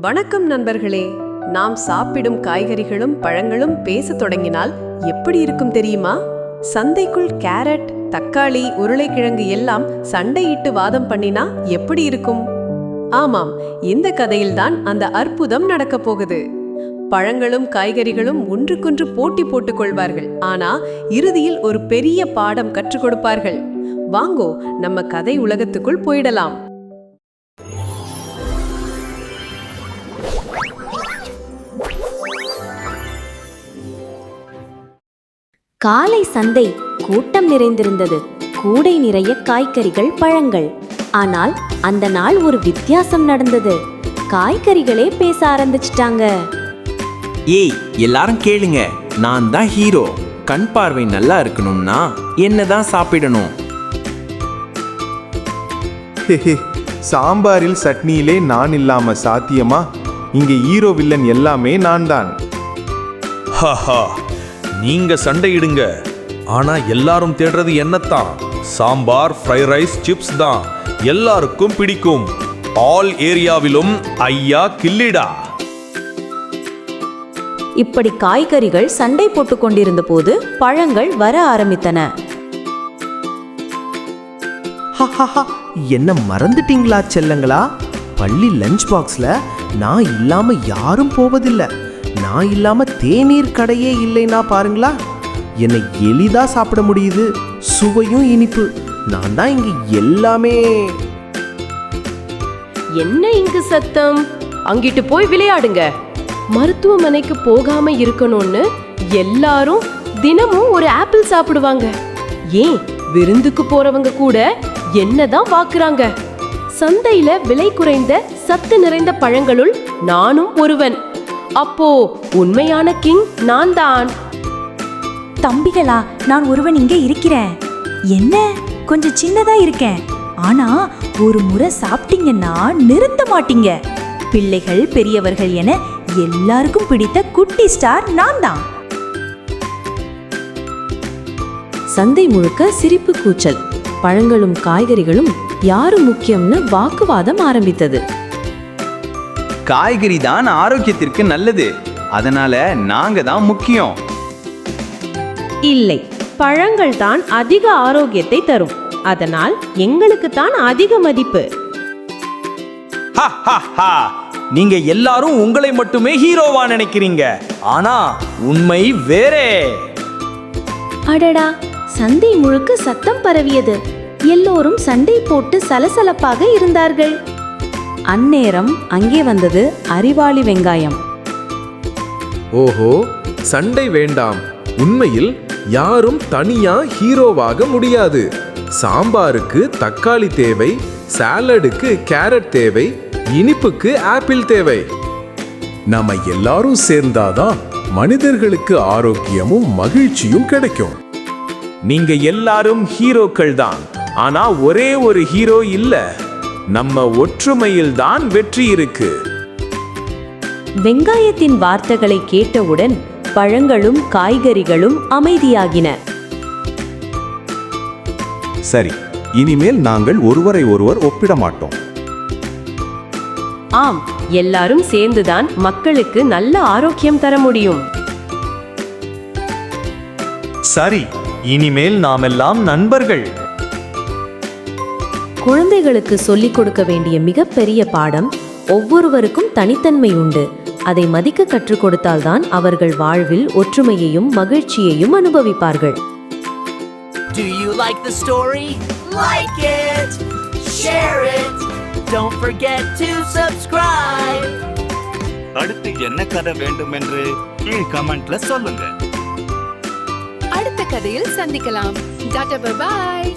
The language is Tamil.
வணக்கம் நண்பர்களே. நாம் சாப்பிடும் காய்கறிகளும் பழங்களும் பேசத் தொடங்கினால் எப்படி இருக்கும் தெரியுமா? சந்தைக்குள் கேரட் தக்காளி உருளைக்கிழங்கு எல்லாம் சண்டையிட்டு வாதம் பண்ணினா எப்படி இருக்கும்? ஆமாம் இந்த கதையில்தான் அந்த அற்புதம் நடக்கப் போகுது. பழங்களும் காய்கறிகளும் ஒன்றுக்கொன்று போட்டி போட்டுக் கொள்வார்கள். ஆனா இறுதியில் ஒரு பெரிய பாடம் கற்றுக் கொடுப்பார்கள். வாங்கோ நம்ம கதை உலகத்துக்குள் போயிடலாம். காலை சந்தை கூட்டம் நிறைந்திருந்தது. கூடை நிறைய காய்கறிகள் பழங்கள். ஆனால் அந்த நாள் ஒரு வித்தியாசம் நடந்தது. காய்கறிகளே பேச ஆரம்பிச்சிட்டாங்க. ஏய் எல்லாரும் கேளுங்க. நான் தான் ஹீரோ. கண் பார்வை நல்லா இருக்கணும்னா என்ன தான் சாப்பிடணும்? சாம்பாரில் சட்னியிலே நான் இல்லாம சாத்தியமா? இங்கே ஹீரோ வில்லன் எல்லாமே நான் தான் ஹஹா. நீங்க சண்டையிடுங்க. ஆனா எல்லாரும் தேடுறது என்னத்தான்? சாம்பார் ஃப்ரை ரைஸ் சிப்ஸ் தான். எல்லாருக்கும் பிடிக்கும். ஆல் ஏரியாவிலும் ஐயா கில்லிடா. இப்படி காய்கறிகள் சண்டை போட்டுக் கொண்டிருந்த போது பழங்கள் வர ஆரம்பித்தன. ஹஹஹா, என்ன மறந்துட்டீங்களா செல்லங்களா? பள்ளி லஞ்ச் பாக்ஸ்ல நான் இல்லாம யாரும் போவதில்ல. நான் இல்லாம தேநீர் கடையே இல்லைன்னா பாருங்களா? என்னை எளிதா சாப்பிட முடியுது. சுவையும் இனிப்பு. நான் தான் இங்க எல்லாமே. என்ன இங்கு சத்தம்? அங்கிட்டு போய் விளையாடுங்க. மருத்துவமனைக்கு போகாம இருக்கணும்னு எல்லாரும் தினமும் ஒரு ஆப்பிள் சாப்பிடுவாங்க. ஏன்? விருந்துக்கு போறவங்க கூட என்னதான் வாக்குறாங்க. சந்தையில விலை குறைந்த சத்து நிறைந்த பழங்களுள் நானும் ஒருவன். அப்போ உண்மையான கிங் நான் தான் தம்பிகளா நான் ஒருவன் இங்கே இருக்கிறேன். என்ன? கொஞ்சம் சின்னதா இருக்கேன். ஆனா ஒரு முறை சாப்பிட்டீங்கன்னா நிறுத்த மாட்டீங்க. பிள்ளைகள் பெரியவர்கள் என எல்லாருக்கும் பிடித்த குட்டி ஸ்டார் நான் தான் சந்தை முழுக்க சிரிப்பு கூச்சல். பழங்களும் காய்கறிகளும் யாரு முக்கியம்னு வாக்குவாதம் ஆரம்பித்தது. காய்கறி தான் ஆரோக்கியத்திற்கு நல்லது. அதனால நாங்க தான் முக்கியம். இல்லை பழங்கள் தான் அதிக ஆரோக்கியத்தை தரும். அதனால் எங்களுக்கு தான் அதிக மதிப்பு. நீங்க எல்லாரும் உங்களை மட்டுமே ஹீரோவா நினைக்கிறீங்க. ஆனா உண்மை வேறே. அடடா சந்தை முழுக்க சத்தம் பரவியது. எல்லோரும் சண்டை போட்டு சலசலப்பாக இருந்தார்கள். அந்நேரம் அங்கே வந்தது அறிவாளி வெங்காயம். ஓஹோ சண்டை வேண்டாம். உண்மையில் யாரும் தனியா ஹீரோவாக முடியாது. சாம்பாருக்கு தக்காளி தேவை சாலடுக்கு கேரட் தேவை இனிப்புக்கு ஆப்பிள் தேவை. நம்ம எல்லாரும் சேர்ந்தாதான் மனிதர்களுக்கு ஆரோக்கியமும் மகிழ்ச்சியும் கிடைக்கும். நீங்க எல்லாரும் ஹீரோக்கள் தான் ஆனா ஒரே ஒரு ஹீரோ இல்லை. நம்ம ஒற்றுமையில் தான் வெற்றி இருக்கு. வெங்காயத்தின் வார்த்தைகளை கேட்டவுடன் பழங்களும் காய்கறிகளும் அமைதியாகின. சரி இனிமேல் நாங்கள் ஒருவரை ஒருவர் ஒப்பிட மாட்டோம். ஆம் எல்லாரும் சேர்ந்துதான் மக்களுக்கு நல்ல ஆரோக்கியம் தர முடியும். சரி இனிமேல் நாமெல்லாம் நண்பர்கள். குழந்தைகளுக்கு சொல்லிக் கொடுக்க வேண்டிய மிகப்பெரிய பாடம் ஒவ்வொருவருக்கும் தனித்தன்மை உண்டு அதை மதிக்க கற்றுக் கொடுத்தால்தான் அவர்கள் வாழ்வில் ஒற்றுமையையும் மகிழ்ச்சியையும் அனுபவிப்பார்கள் Do you like the story? Like it! Share it! Don't forget to subscribe! அடுத்து என்ன கதை வேண்டும் என்று கீழ் கமெண்ட்ல சொல்லுங்க அடுத்த கதையில் சந்திக்கலாம் டாடா பாய்